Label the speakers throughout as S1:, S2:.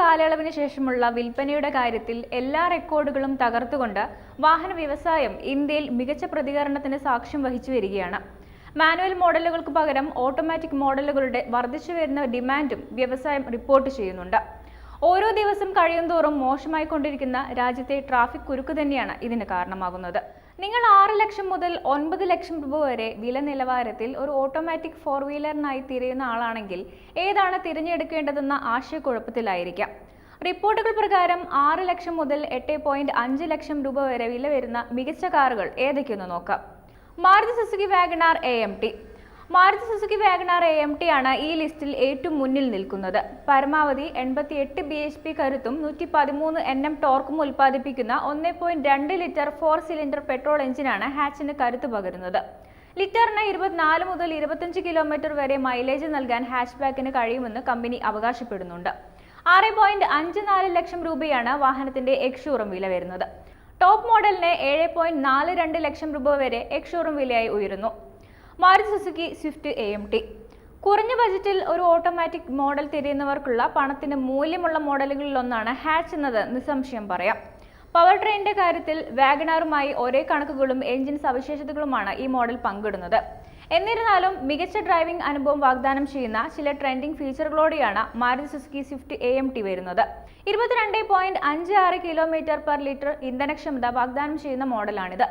S1: കാലയളവിന് ശേഷമുള്ള വിൽപ്പനയുടെ കാര്യത്തിൽ എല്ലാ റെക്കോർഡുകളും തകർത്തുകൊണ്ട് വാഹന വ്യവസായം ഇന്ത്യയിൽ മികച്ച പ്രതികരണത്തിന് സാക്ഷ്യം വഹിച്ചു വരികയാണ്. മാനുവൽ മോഡലുകൾക്ക് പകരം ഓട്ടോമാറ്റിക് മോഡലുകളുടെ വർദ്ധിച്ചു വരുന്ന ഡിമാൻഡും വ്യവസായം റിപ്പോർട്ട് ചെയ്യുന്നുണ്ട്. ഓരോ ദിവസം കഴിയുന്തോറും മോശമായി കൊണ്ടിരിക്കുന്ന രാജ്യത്തെ ട്രാഫിക് കുരുക്ക് തന്നെയാണ് ഇതിന് കാരണമാകുന്നത്. നിങ്ങൾ ആറ് ലക്ഷം മുതൽ ഒൻപത് ലക്ഷം രൂപ വരെ വില നിലവാരത്തിൽ ഒരു ഓട്ടോമാറ്റിക് ഫോർ വീലറിനായി തിരയുന്ന ആളാണെങ്കിൽ ഏതാണ് തിരഞ്ഞെടുക്കേണ്ടതെന്ന ആശയക്കുഴപ്പത്തിലായിരിക്കാം. റിപ്പോർട്ടുകൾ പ്രകാരം ആറ് ലക്ഷം മുതൽ എട്ട് പോയിന്റ് അഞ്ച് ലക്ഷം രൂപ വരെ വില വരുന്ന മികച്ച കാറുകൾ ഏതൊക്കെയെന്ന് നോക്കാം. Maruti Suzuki WagonR A M T Maruti Suzuki WagonR A M T ആണ് ഈ ലിസ്റ്റിൽ ഏറ്റവും മുന്നിൽ നിൽക്കുന്നത്. പരമാവധി എൺപത്തി എട്ട് ബി എച്ച് പി കരുത്തും നൂറ്റി പതിമൂന്ന് എൻ എം ടോർക്കും ഉൽപ്പാദിപ്പിക്കുന്ന ഒന്ന് പോയിന്റ് രണ്ട് ലിറ്റർ ഫോർ സിലിണ്ടർ പെട്രോൾ എഞ്ചിനാണ് ഹാച്ചിന് കരുത്ത് പകരുന്നത്. ലിറ്ററിന് ഇരുപത്തിനാല് മുതൽ ഇരുപത്തഞ്ച് കിലോമീറ്റർ വരെ മൈലേജ് നൽകാൻ ഹാച്ച് ബാക്കിന് കഴിയുമെന്ന് കമ്പനി അവകാശപ്പെടുന്നുണ്ട്. ആറ് പോയിന്റ് അഞ്ച് നാല് ലക്ഷം രൂപയാണ് വാഹനത്തിന്റെ എക്സ്ഷോറും വില വരുന്നത്. ടോപ്പ് മോഡലിന് ഏഴ് പോയിന്റ് നാല് രണ്ട് ലക്ഷം രൂപ വരെ എക്സ്ഷോറും വിലയായി ഉയരുന്നു. Maruti Suzuki Swift A M T കുറഞ്ഞ ബജറ്റിൽ ഒരു ഓട്ടോമാറ്റിക് മോഡൽ തിരയുന്നവർക്കുള്ള പണത്തിന് മൂല്യമുള്ള മോഡലുകളിലൊന്നാണ് ഹാച്ച് എന്നത് നിസ്സംശയം പറയാം. പവർ ട്രെയിനിന്റെ കാര്യത്തിൽ വാഗണാറുമായി ഒരേ കണക്കുകളും എഞ്ചിൻ സവിശേഷതകളുമാണ് ഈ മോഡൽ പങ്കിടുന്നത്. എന്നിരുന്നാലും മികച്ച ഡ്രൈവിംഗ് അനുഭവം വാഗ്ദാനം ചെയ്യുന്ന ചില trending ഫീച്ചറുകളോടെയാണ് Maruti Suzuki Swift A M T വരുന്നത്. ഇരുപത്തിരണ്ട് പോയിന്റ് അഞ്ച് ആറ് കിലോമീറ്റർ പെർ ലിറ്റർ ഇന്ധനക്ഷമത വാഗ്ദാനം ചെയ്യുന്ന മോഡലാണിത്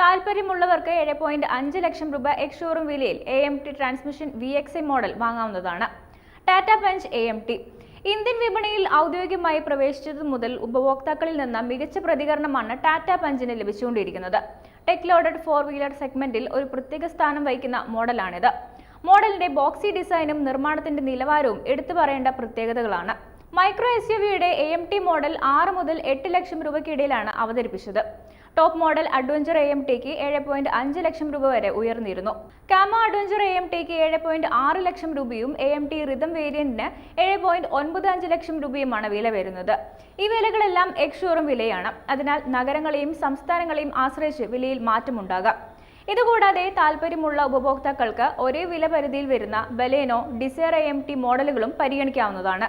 S1: താല്പര്യമുള്ളവർക്ക് ഏഴ് പോയിന്റ് അഞ്ച് ലക്ഷം രൂപ എക്സ് ഷോറൂം വിലയിൽ A M T transmission V X I model വാങ്ങാവുന്നതാണ്. Tata Punch A M T Indian വിപണിയിൽ ഔദ്യോഗികമായി പ്രവേശിച്ചതു മുതൽ ഉപഭോക്താക്കളിൽ നിന്ന് മികച്ച പ്രതികരണമാണ് ടാറ്റ പഞ്ചിന് ലഭിച്ചുകൊണ്ടിരിക്കുന്നത്. ടെക് ലോഡഡ് ഫോർ വീലർ സെഗ്മെന്റിൽ ഒരു പ്രത്യേക സ്ഥാനം വഹിക്കുന്ന മോഡലാണിത് മോഡലിന്റെ ബോക്സി ഡിസൈനും നിർമ്മാണത്തിന്റെ നിലവാരവും എടുത്തു പറയേണ്ട പ്രത്യേകതകളാണ്. മൈക്രോ എസ് യു വിയുടെ എ എം ടി മോഡൽ ആറ് മുതൽ എട്ട് ലക്ഷം രൂപയ്ക്കിടയിലാണ് അവതരിപ്പിച്ചത്. Top model adventure A M tick ഏഴ് പോയിന്റ് അഞ്ച് ലക്ഷം രൂപ വരെ ഉയർന്നിരുന്നു. കാമ അഡ്വഞ്ചർ എ എം ടിക്ക് ഏഴ് പോയിന്റ് ആറ് ലക്ഷം രൂപയും എ എം ടി റിതം വേരിയന്റിന് ഏഴ് പോയിന്റ് ഒൻപത് അഞ്ച് ലക്ഷം രൂപയുമാണ് വില വരുന്നത്. ഈ വിലകളെല്ലാം എക്സ്ഷോറും വിലയാണ്. അതിനാൽ നഗരങ്ങളെയും സംസ്ഥാനങ്ങളെയും ആശ്രയിച്ച് വിലയിൽ മാറ്റമുണ്ടാകാം. ഇതുകൂടാതെ താല്പര്യമുള്ള ഉപഭോക്താക്കൾക്ക് ഒരേ വില പരിധിയിൽ വരുന്ന Baleno Dzire A M T മോഡലുകളും പരിഗണിക്കാവുന്നതാണ്.